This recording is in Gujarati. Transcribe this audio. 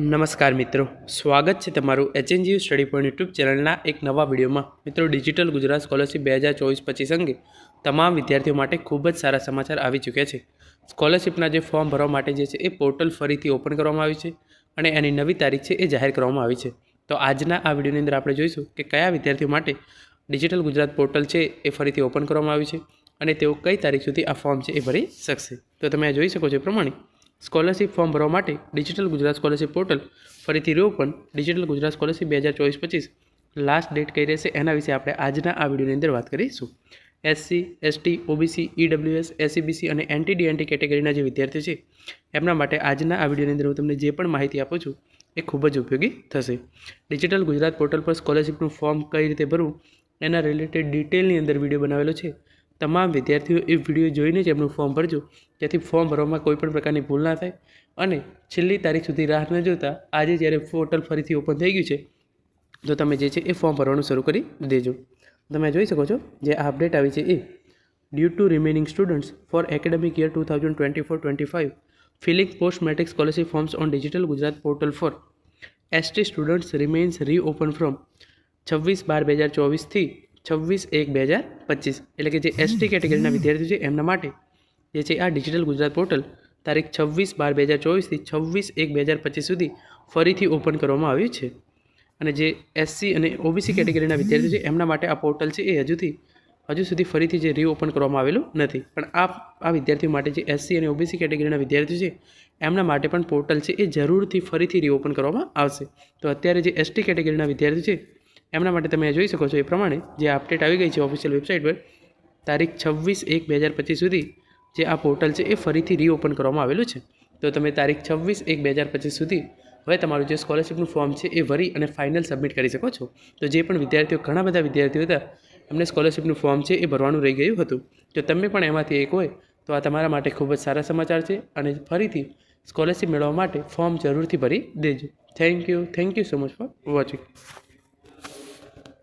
નમસ્કાર મિત્રો. સ્વાગત છે તમારું એચએનજીયુ સ્ટડી પોઈન્ટ યુટ્યુબ ચેનલના એક નવા વિડીયોમાં. મિત્રો ડિજિટલ ગુજરાત સ્કોલરશિપ બે હજાર ચોવીસ પચીસ અંગે તમામ વિદ્યાર્થીઓ માટે ખૂબ જ સારા સમાચાર આવી ચૂક્યા છે. સ્કોલરશિપના જે ફોર્મ ભરવા માટે જે છે એ પોર્ટલ ફરીથી ઓપન કરવામાં આવ્યું છે અને એની નવી તારીખ છે એ જાહેર કરવામાં આવી છે. તો આજના આ વિડીયોની અંદર આપણે જોઈશું કે કયા વિદ્યાર્થીઓ માટે ડિજિટલ ગુજરાત પોર્ટલ છે એ ફરીથી ઓપન કરવામાં આવ્યું છે અને તેઓ કઈ તારીખ સુધી આ ફોર્મ છે એ ભરી શકશે. તો તમે આ જોઈ શકો છો એ પ્રમાણે સ્કોલરશિપ ફોર્મ ભરવા માટે ડિજિટલ ગુજરાત સ્કોલરશિપ પોર્ટલ ફરીથી રીઓપન ડિજિટલ ગુજરાત સ્કોલરશિપ બે હજાર ચોવીસ પચીસ લાસ્ટ ડેટ કઈ રહેશે એના વિશે આપણે આજના આ વિડીયોની અંદર વાત કરીશું. SC ST OBC EWS SCBC અને એનટીડીએનટી કેટેગરીના જે વિદ્યાર્થીઓ છે, એમના માટે આજના આ વિડીયોની અંદર હું તમને જે પણ માહિતી આપું છું, એ ખૂબ જ ઉપયોગી થશે. ડિજિટલ ગુજરાત પોર્ટલ પર સ્કોલરશિપનું ફોર્મ કઈ રીતે ભરવું, એના રિલેટેડ ડિટેલની અંદર વીડિયો બનાવેલો છે. તમામ વિદ્યાર્થીઓ એ વીડિયો જોઈને જ એમનું ફોર્મ ભરજો. જેથી ફોર્મ ભરવામાં કોઈ પણ પ્રકારની ભૂલ ના થાય. અને છેલ્લી તારીખ સુધી રાહ ન જોતા આજે જ્યારે પોર્ટલ ફરીથી ઓપન થઈ ગયું છે, તો તમે જે છે એ ફોર્મ ભરવાનું શરૂ કરી દેજો. તમે જોઈ શકો છો, જે આ અપડેટ આવી છે એ due to remaining students for academic year two thousand twenty four twenty five filling post matric scholarship forms on digital Gujarat portal for ST students remains reopen from છવ્વીસ બાર બે હજાર ચોવીસથી છવ્વીસ એક બે હજાર પચીસ. એટલે કે જે એસટી કેટેગરીના વિદ્યાર્થીઓ છે, એમના માટે જે છે આ ડિજિટલ ગુજરાત પોર્ટલ તારીખ છવ્વીસ બાર બે હજાર ચોવીસથી છવ્વીસ એક બે હજાર પચીસ સુધી ફરીથી ઓપન કરવામાં આવ્યું છે. અને જે એસસી અને ઓબીસી કેટેગરીના વિદ્યાર્થીઓ છે, એમના માટે આ પોર્ટલ છે, એ હજુથી હજુ સુધી ફરીથી જે રીઓપન કરવામાં આવેલું નથી. પણ આ આ વિદ્યાર્થીઓ માટે જે એસસી અને ઓબીસી કેટેગરીના વિદ્યાર્થીઓ છે, એમના માટે પણ પોર્ટલ છે, એ જરૂરથી ફરીથી રીઓપન કરવામાં આવશે. તો અત્યારે જે એસટી કેટેગરીના વિદ્યાર્થીઓ છે એમના માટે તમે જોઈ શકો છો એ પ્રમાણે જે અપડેટ આવી ગઈ છે ઓફિશિયલ વેબસાઇટ પર, તારીખ છવ્વીસ એક બે હજાર પચીસ સુધી જે આ પોર્ટલ છે એ ફરીથી રીઓપન કરવામાં આવેલું છે. તો તમે તારીખ છવ્વીસ એક બે હજાર પચીસ સુધી હવે તમારું જે સ્કોલરશિપનું ફોર્મ છે એ ભરી અને ફાઇનલ સબમિટ કરી શકો છો. તો જે પણ વિદ્યાર્થીઓ, ઘણા બધા વિદ્યાર્થીઓ હતા, એમને સ્કોલરશિપનું ફોર્મ છે એ ભરવાનું રહી ગયું હતું. તો તમે પણ એમાંથી એક હોય તો આ તમારા માટે ખૂબ જ સારા સમાચાર છે અને ફરીથી સ્કોલરશિપ મેળવવા માટે ફોર્મ જરૂરથી ભરી દેજો. Thank you thank you so much for watching